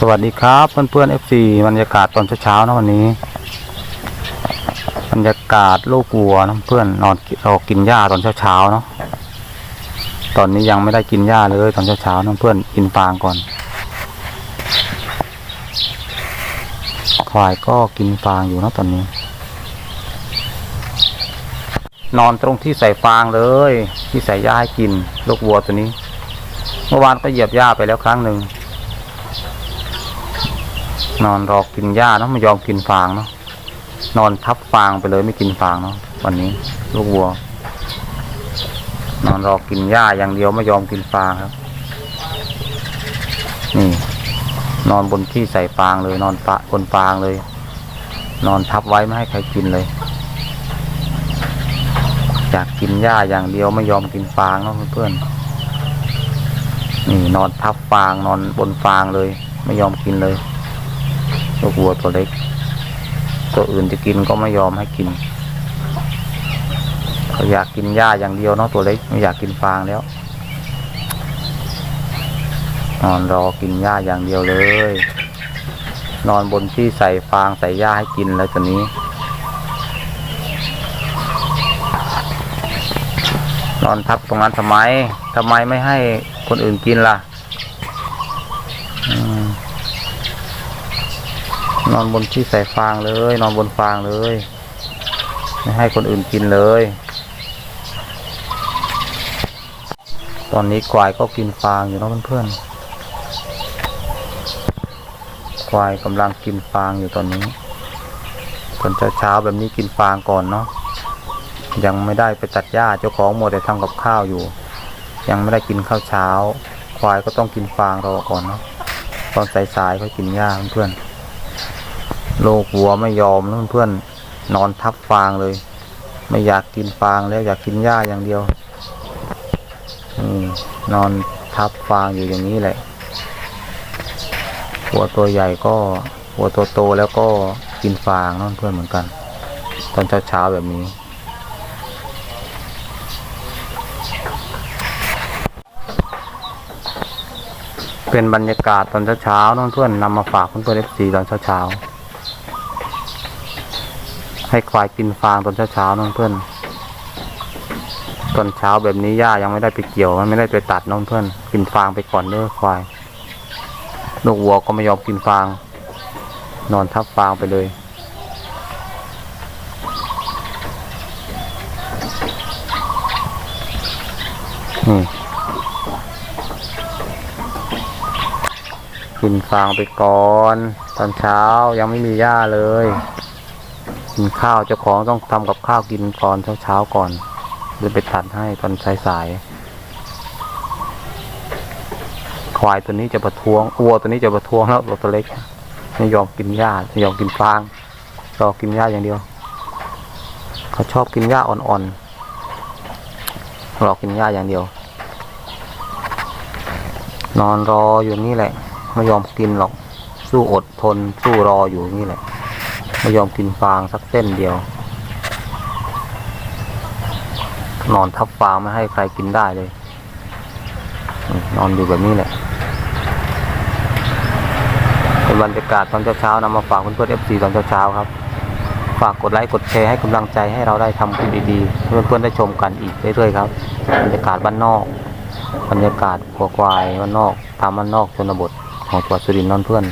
สวัสดีครับเพื่อนเพื่อนๆ FC บรรยากาศตอนเช้าๆนะวันนี้ บรรยากาศลูกวัวนะเพื่อนนอนรอกินหญ้าตอนเช้าๆเนาะตอนนี้ยังไม่ได้กินหญ้าเลยตอนเช้าๆนะเพื่อนกินฟางก่อนควายก็กินฟางอยู่นะตอนนี้ นอนตรงที่ใส่ฟางเลย ที่ใส่หญ้าให้กิน ลูกวัวตัวนี้ เมื่อวานก็เหยียบหญ้าไปแล้วครั้งหนึ่ง นอนรอกินหญ้าเนาะไม่ยอมกินฟางเนาะนอนทับฟางไปเลยไม่กินฟางเนาะวันนี้ ลูกวัว นอนรอกินหญ้าอย่างเดียวไม่ยอมกินฟางครับ นี่ นอนบนที่ใส่ฟางเลย นอนปะบนฟางเลย นอนทับไว้ไม่ให้ใครกินเลยอยากกินหญ้าอย่างเดียวไม่ยอมกินฟางเนาะเพื่อนนี่นอนทับฟางนอนบนฟางเลย ไม่ยอมกินเลย ลูกวัวตัวเล็ก ตัวอื่นจะกินก็ไม่ยอมให้กินเขาอยากกินหญ้าอย่างเดียวเนาะตัวเล็กไม่อยากกินฟางแล้วนอนรอกินหญ้าอย่างเดียวเลย นอนบนที่ใส่ฟางใส่หญ้าให้กินแล้วตัวนี้ นอนทับตรงนั้นทำไมทำไมไม่ให้คนอื่นกินล่ะอืม นอนบนที่ใส่ฟางเลย นอนบนฟางเลย ไม่ให้คนอื่นกินเลย ตอนนี้ควายก็กินฟางอยู่เนะเพื่อนๆควายกำลังกินฟางอยู่ตอนนี้ตอนเช้าๆแบบนี้กินฟางก่อนเนาะยังไม่ได้ไปตัดหญ้าเจ้าของหมดแต่ทำกับข้าวอยู่ ยังไม่ได้กินข้าวเช้า ควายก็ต้องกินฟางรอก่อนเนาะตอนสายๆก็กินหญ้าเพื่อนๆ โลกวัวไม่ยอมนะเพื่อนๆนอนทับฟางเลย ไม่อยากกินฟางแล้วอยากกินหญ้าอย่างเดียวอนอนทับฟางอยู่อย่างนี้แหละวัวตัวใหญ่ก็วัวตัวโตแล้วก็กินฟางเนาะเพื่อนเหมือนกัน ตอนเช้าๆแบบนี้ เป็นบรรยากาศตอนเช้าๆน้องเพื่อนนำมาฝากเพื่อนๆเอฟซีตอนเช้าๆ ให้ควายกินฟางตอนเช้าๆน้องเพื่อนตอนเช้าแบบนี้หญ้ายังไม่ได้ไปเกี่ยวมันไม่ได้ไปตัดน้องเพื่อน กินฟางไปก่อนเด้อควายลูกวัวก็ไม่ยอมกินฟาง นอนทับฟางไปเลยนี่กินฟางไปก่อน ตอนเช้ายังไม่มีหญ้าเลย กินข้าวเจ้าของต้องทำกับข้าวกินก่อนเช้าเช้าๆก่อนเดี๋ยไปตัดให้ตอนสายสายๆควายตัวนี้จะประท้วงวัวตัวนี้จะประท้วงแล้วตัวเล็กไม่ยอมกินหญ้าไม่ยอมกินฟางรอกินหญ้าอย่างเดียว เขาชอบกินหญ้าอ่อนๆรอกินหญ้าอย่างเดียว นอนรออยู่นี่แหละ ไม่ยอมกินหรอก สู้อดทนสู้รออยู่นี่แหละ ไม่ยอมกินฟางสักเส้นเดียว นอนทับฟางไม่ให้ใครกินได้เลย นอนอยู่แบบนี้แหละเป็นบรรยากาศตอนเช้าๆนำมาฝากเพื่อนๆเอฟซีตอนเช้าๆครับ ฝากกดไลค์กดแชร์ให้กำลังใจให้เราได้ทำคลิปดีๆ เพื่อนๆได้ชมกันอีกเรื่อยๆครับ บรรยากาศบ้านนอก บรรยากาศหัวควายบ้านนอกตามบ้านนอกชนบทของจังหวัดสุรินทร์นั่นเพื่อน